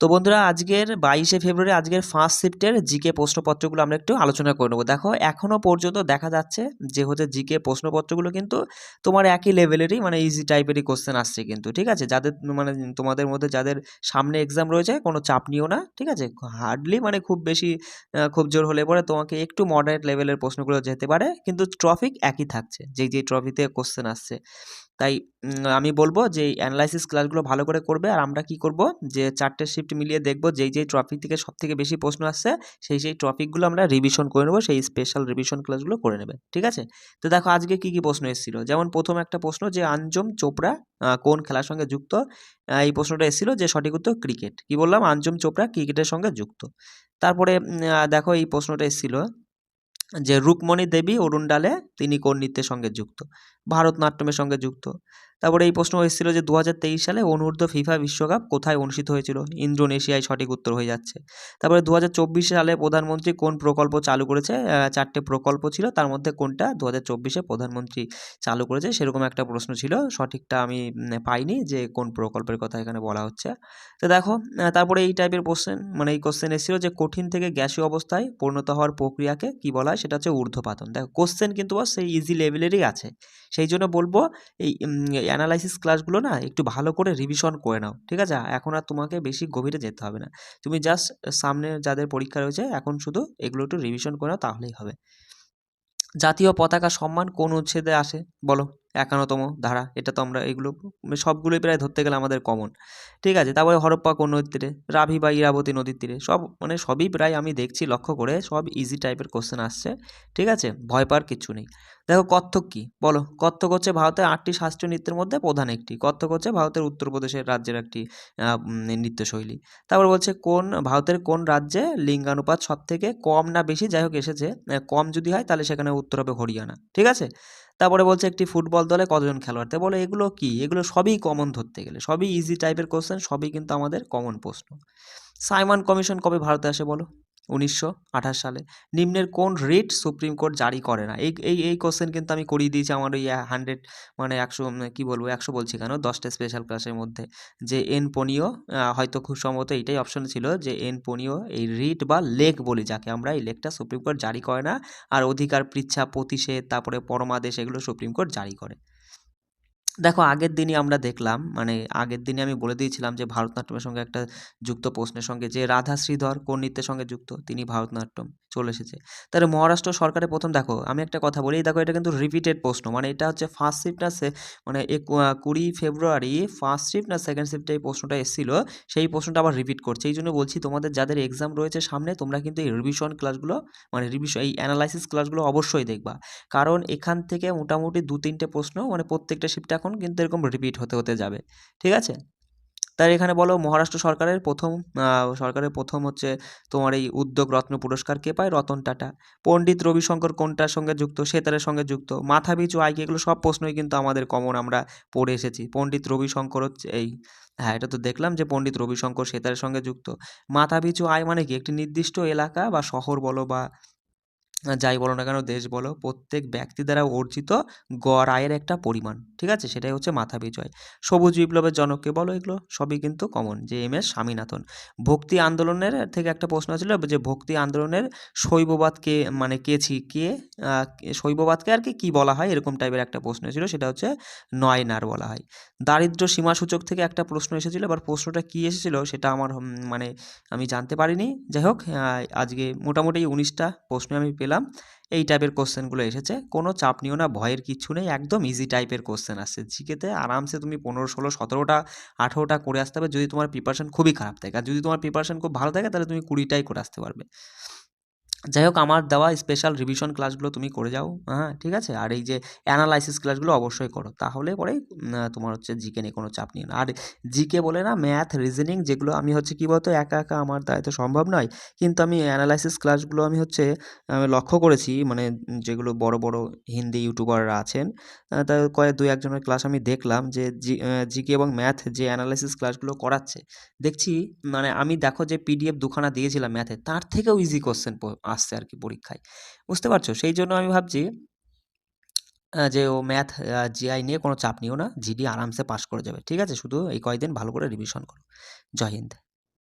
তো বন্ধুরা, আজকের বাইশে ফেব্রুয়ারি, আজকের ফার্স্ট শিফটের জিকে প্রশ্নপত্রগুলো আমরা একটু আলোচনা করে নেব। দেখো এখনও পর্যন্ত দেখা যাচ্ছে যে হচ্ছে জিকে প্রশ্নপত্রগুলো কিন্তু তোমার একই লেভেলেরই মানে ইজি টাইপেরই কোশ্চেন আসছে কিন্তু, ঠিক আছে? যাদের মানে তোমাদের মধ্যে যাদের সামনে এক্সাম রয়েছে, কোনো চাপ নিও না, ঠিক আছে? হার্ডলি মানে খুব বেশি খুব জোর হলে পরে তোমাকে একটু মডারেট লেভেলের প্রশ্নগুলো যেতে পারে, কিন্তু ট্রফিক একই থাকছে, যেই যে ট্রফিতে কোশ্চেন আসছে। তাই আমি বলব যে অ্যানালাইসিস ক্লাসগুলো ভালো করে করবে। আর আমরা কি করব? যে চারটে শিফট মিলিয়ে দেখব যেই যেই টপিক থেকে সব থেকে বেশি প্রশ্ন আসছে, সেই সেই টপিকগুলো আমরা রিভিশন করে নেব, সেই স্পেশাল রিভিশন ক্লাসগুলো করে নেবে। ঠিক আছে? তো দেখো আজকে কি কি প্রশ্ন এসেছিল? যেমন প্রথম একটা প্রশ্ন যে আঞ্জুম চোপড়া কোন খেলার সঙ্গে যুক্ত? এই প্রশ্নটা এসেছিল যে সঠিক উত্তর ক্রিকেট কি বললাম? আঞ্জুম চোপড়া ক্রিকেটের সঙ্গে যুক্ত। তারপরে দেখো এই প্রশ্নটা এসেছিল যে রুকমণি দেবী, অরুণ ডালে তিনি কোন নৃত্যের সঙ্গে যুক্ত? ভারতনাট্যমের সঙ্গে যুক্ত। তারপরে এই প্রশ্ন এসেছিল যে দু হাজার তেইশ সালে অনূর্ধ্ব ফিফা বিশ্বকাপ কোথায় অনুষ্ঠিত হয়েছিল? ইন্দোনেশিয়ায় সঠিক উত্তর হয়ে যাচ্ছে। তারপরে দু হাজার চব্বিশ সালে প্রধানমন্ত্রী কোন প্রকল্প চালু করেছে? চারটে প্রকল্প ছিল, তার মধ্যে কোনটা? দু হাজার প্রধানমন্ত্রী চালু করেছে, সেরকম একটা প্রশ্ন ছিল। সঠিকটা আমি পাইনি যে কোন প্রকল্পের কথা এখানে বলা হচ্ছে। তো দেখো তারপরে এই টাইপের কোশ্চেন মানে এই কোশ্চেন এসেছিল যে কঠিন থেকে গ্যাসীয় অবস্থায় পরিণত হওয়ার প্রক্রিয়াকে কি বলা হয়? সেটা হচ্ছে ঊর্ধ্বপাতন। দেখো কোশ্চেন কিন্তু সেই ইজি লেভেলেরই আছে। সেই জন্য বলব, এই অ্যানালাইসিস ক্লাসগুলো না একটু ভালো করে রিভিশন করে নাও, ঠিক আছে? এখন আর তোমাকে বেশি গভীরে যেতে হবে না। তুমি জাস্ট সামনে যাদের পরীক্ষা রয়েছে, এখন শুধু এগুলো একটু রিভিশন করে নাও, তাহলেই হবে। জাতীয় পতাকা সম্মান কোন উচ্ছেদে আসে? বলো, একান্নতম ধারা, এটা তো আমরা এগুলো, সবগুলোই প্রায় ধরতে গেলে আমাদের কমন ঠিক আছে? তারপরে হরপ্পা কোন নদীর তীরে, রাভি বা ইরাবতী নদীর তীরে, সব মানে সবই প্রায় আমি দেখছি, লক্ষ্য করে সব ইজি টাইপের কোশ্চেন আসছে। ঠিক আছে? ভয় পাওয়ার কিছু নেই। দেখো কত্থক কি? বলো। কত্থক হচ্ছে ভারতের আটটি শাস্ত্রীয় নৃত্যের মধ্যে প্রধান একটি। কত্থক হচ্ছে ভারতের উত্তরপ্রদেশের রাজ্যের একটি নৃত্যশৈলী। তারপর বলছে কোন, ভারতের কোন রাজ্যে লিঙ্গানুপাত সব থেকে কম না বেশি? যাই হোক, এসেছে। কম যদি হয়, তাহলে সেখানে উত্তর হবে হরিয়ানা। ঠিক আছে? তারপরে বলছে একটি ফুটবল দলে কতজন খেলোয়াড়? তো বলে, এগুলো কি? এগুলো সবই কমন ধরতে গেলে। সবই ইজি টাইপের কোশ্চেন সবই কিন্তু আমাদের কমন প্রশ্ন। সাইমন কমিশন কবে ভারতে আসে বলো? উনিশশো আঠাশ সালে। নিম্নের কোন রিট সুপ্রিম কোর্ট জারি করে না? এই এই এই কোশ্চেন কিন্তু আমি করিয়ে দিয়েছি আমার ওই হান্ড্রেড মানে একশো কী বলব, একশো বলছি কেন? দশটা স্পেশাল ক্লাসের মধ্যে। যে এন পনিও হয়তো খুব সম্ভবত এইটাই অপশন ছিল যে এন পনিও এই রিট বা লেক বলি, যাকে আমরা এই লেকটা সুপ্রিম কোর্ট জারি করে না। আর অধিকার পৃচ্ছা প্রতিষেধ তারপরে পরমাদেশ এগুলো সুপ্রিম কোর্ট জারি করে। দেখো, আগের দিনই আমরা দেখলাম মানে আগের দিনে আমি বলে দিয়েছিলাম যে ভারতনাট্যমের সঙ্গে একটা যুক্ত প্রশ্নের সঙ্গে যে রাধা শ্রীধর কোন নৃত্যের সঙ্গে যুক্ত, তিনি ভারতনাট্যম। চলে এসেছে। তাহলে মহারাষ্ট্র সরকারের প্রথম, দেখো, আমি একটা কথা বলি, দেখো, এটা কিন্তু রিপিটেড প্রশ্ন মানে এটা হচ্ছে ফার্স্ট শিফট না মানে কুড়ি ফেব্রুয়ারি ফার্স্ট শিফট না সেকেন্ড শিফটে এই প্রশ্নটা এসেছিল, সেই প্রশ্নটা আবার রিপিট করছে। এই জন্য বলছি, তোমাদের যাদের এক্সাম রয়েছে সামনে, তোমরা কিন্তু এই রিভিশন ক্লাসগুলো মানে রিভিশন এই অ্যানালাইসিস ক্লাসগুলো অবশ্যই দেখবা। কারণ এখান থেকে মোটামুটি দু তিনটে প্রশ্ন মানে প্রত্যেকটা শিফটে এখন কিন্তু এরকম রিপিট হতে হতে যাবে। ঠিক আছে? তাই এখানে বলো মহারাষ্ট্র সরকারের প্রথম সরকারের প্রথম হচ্ছে তোমার এই উদ্যোগ রত্ন পুরস্কার কে পায়? রতন টাটা। পণ্ডিত রবিশঙ্কর কোনটার সঙ্গে যুক্ত? সেতারের সঙ্গে যুক্ত। মাথা মাথাপিছু আইকে এগুলো সব প্রশ্নই কিন্তু আমাদের কমন আমরা পড়ে এসেছি। পণ্ডিত রবিশঙ্কর হচ্ছে এই হ্যাঁ এটা তো দেখলাম যে পণ্ডিত রবিশঙ্কর সেতারের সঙ্গে যুক্ত। মাথাপিছু আয় মানে কি? একটি নির্দিষ্ট এলাকা বা শহর বলো বা যাই বলো না কেন দেশ বলো, প্রত্যেক ব্যক্তি দ্বারা অর্জিত গড় আয়ের একটা পরিমাণ, ঠিক আছে? সেটাই হচ্ছে মাথা বিজয়। সবুজ বিপ্লবের জনককে বলো এগুলো, সবই কিন্তু কমন যে এম এস স্বামীনাথন। ভক্তি আন্দোলনের থেকে একটা প্রশ্ন ছিল যে ভক্তি আন্দোলনের শৈববাদকে মানে কে ছি, কে শৈববাদকে আর কি, কী বলা হয়, এরকম টাইপের একটা প্রশ্ন ছিল, সেটা হচ্ছে নয়নার বলা হয়। দারিদ্র সীমাসূচক থেকে একটা প্রশ্ন এসেছিল, এবার প্রশ্নটা কী এসেছিল সেটা আমার মানে আমি জানতে পারিনি। যাই হোক আজকে মোটামুটি উনিশটা প্রশ্ন আমি পেলাম। এই টাইপের কোশ্চেনগুলো এসেছে। কোনো চাপ নিও না, ভয়ের কিছু নেই, একদম ইজি টাইপের কোশ্চেন আসছে। জিকেতে আরামসে তুমি পনেরো, ষোলো, সতেরোটা, আঠেরোটা করে আসতে হবে যদি তোমার প্রিপারেশন খুবই খারাপ থাকে, আর যদি তোমার প্রিপারেশন খুব ভালো থাকে, তাহলে তুমি কুড়িটাই করে আসতে পারবে। যাই হোক, আমার দেওয়া স্পেশাল রিভিশন ক্লাসগুলো তুমি করে যাও হ্যাঁ ঠিক আছে? আর এই যে অ্যানালাইসিস ক্লাসগুলো অবশ্যই করো। তাহলে পরে তোমার হচ্ছে জিকে নিয়ে কোনো চাপ নিও না। আর জিকে বলে না ম্যাথ রিজনিং যেগুলো আমি হচ্ছে কী বলতো, একা একা আমার দ্বারা তো সম্ভব নয়। কিন্তু আমি অ্যানালাইসিস ক্লাসগুলো আমি হচ্ছে লক্ষ্য করেছি মানে যেগুলো বড় বড় হিন্দি ইউটিউবাররা আছেন তা কয়েক, দুই, একজনের ক্লাস আমি দেখলাম যে জিকে এবং ম্যাথ যে অ্যানালাইসিস ক্লাসগুলো করাচ্ছে, দেখছি মানে আমি দেখো যে পিডিএফ দুখানা দিয়েছিলাম ম্যাথে তার থেকেও ইজি কোশ্চেন আসছে আর কি পরীক্ষায়। বুঝতে পারছ? সেই জন্য আমি ভাবছি যে ও ম্যাথ জিআই নিয়ে কোনো চাপ নিও না। জিডি আরামসে পাশ করে যাবে। ঠিক আছে? শুধু এই কয়েকদিন ভালো করে রিভিশন করো। জয় হিন্দ।